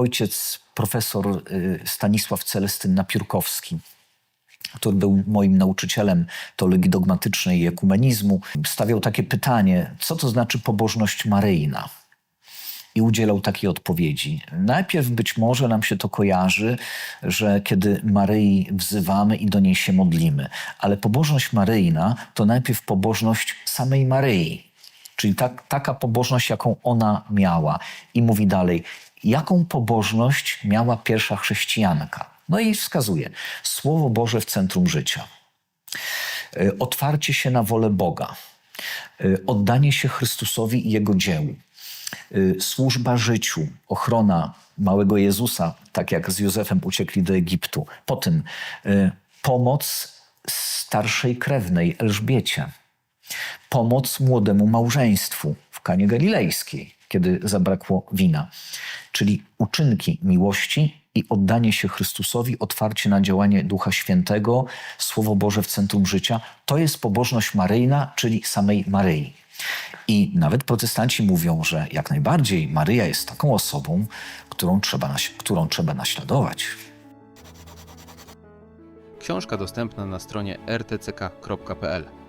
Ojciec profesor y, Stanisław Celestyn Napiórkowski, który był moim nauczycielem teologii dogmatycznej i ekumenizmu, stawiał takie pytanie, co to znaczy pobożność maryjna? i udzielał takiej odpowiedzi. Najpierw być może nam się to kojarzy, że kiedy Maryi wzywamy i do niej się modlimy, ale pobożność maryjna to najpierw pobożność samej Maryi, czyli tak, taka pobożność, jaką ona miała. I mówi dalej, jaką pobożność miała pierwsza chrześcijanka. No i wskazuje, Słowo Boże w centrum życia, y, otwarcie się na wolę Boga, y, oddanie się Chrystusowi i Jego dziełu, y, służba życiu, ochrona małego Jezusa, tak jak z Józefem uciekli do Egiptu. Potem y, pomoc starszej krewnej Elżbiecie, pomoc młodemu małżeństwu w Kanie Galilejskiej, kiedy zabrakło wina. Czyli uczynki miłości i oddanie się Chrystusowi, otwarcie na działanie Ducha Świętego, Słowo Boże w centrum życia, to jest pobożność maryjna, czyli samej Maryi. I nawet protestanci mówią, że jak najbardziej Maryja jest taką osobą, którą trzeba, którą trzeba naśladować. Książka dostępna na stronie rtck.pl.